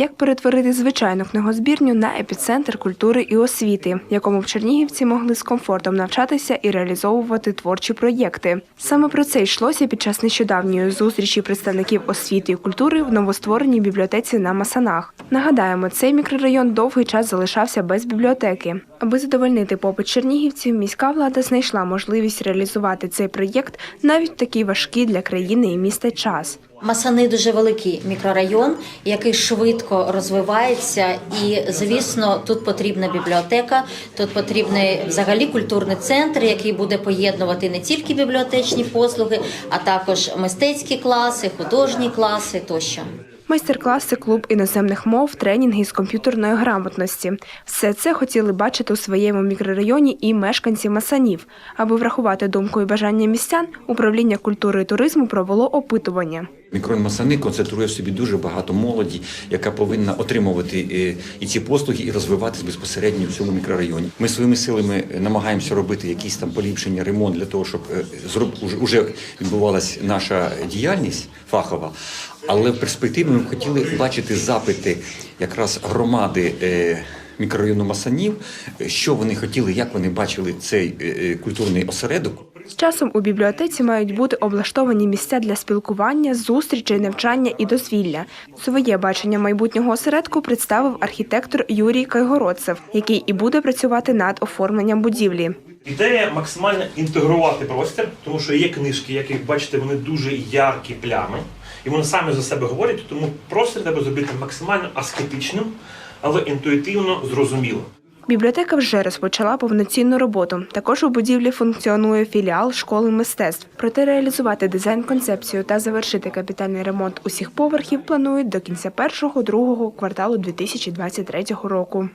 як перетворити звичайну книгозбірню на епіцентр культури і освіти, в якому б чернігівці могли з комфортом навчатися і реалізовувати творчі проєкти. Саме про це йшлося під час нещодавньої зустрічі представників освіти і культури в новоствореній бібліотеці на Масанах. Нагадаємо, цей мікрорайон довгий час залишався без бібліотеки. Аби задовольнити попит чернігівців, міська влада знайшла можливість реалізувати цей проєкт навіть в такий важкий для країни і міста час. Масани дуже великий мікрорайон, який швидко розвивається, і звісно, тут потрібна бібліотека, тут потрібний взагалі культурний центр, який буде поєднувати не тільки бібліотечні послуги, а також мистецькі класи, художні класи тощо. Майстер-класи, клуб іноземних мов, тренінги з комп'ютерної грамотності. Все це хотіли бачити у своєму мікрорайоні і мешканці Масанів. Аби врахувати думку і бажання містян, управління культури і туризму провело опитування. Мікрорайон Масани концентрує в собі дуже багато молоді, яка повинна отримувати е, і ці послуги і розвиватись безпосередньо в цьому мікрорайоні. Ми своїми силами намагаємося робити якісь там поліпшення, ремонт для того, щоб е, зроб- уже- уже наша діяльність фахова. Але в перспективі ми хотіли бачити запити якраз громади. е, Мікрорайону Масанів, що вони хотіли, як вони бачили цей е, е, культурний осередок. З часом у бібліотеці мають бути облаштовані місця для спілкування, зустрічей, навчання і дозвілля. Своє бачення майбутнього осередку представив архітектор Юрій Кайгородцев, який і буде працювати над оформленням будівлі. Ідея максимально інтегрувати простір, тому що є книжки, які бачите, вони дуже яркі плями, і вони самі за себе говорять, тому простір треба зробити максимально аскетичним, але інтуїтивно зрозумілим. Бібліотека вже розпочала повноцінну роботу. Також у будівлі функціонує філіал школи мистецтв. Проте реалізувати дизайн-концепцію та завершити капітальний ремонт усіх поверхів планують до кінця першого другого кварталу 2023 року.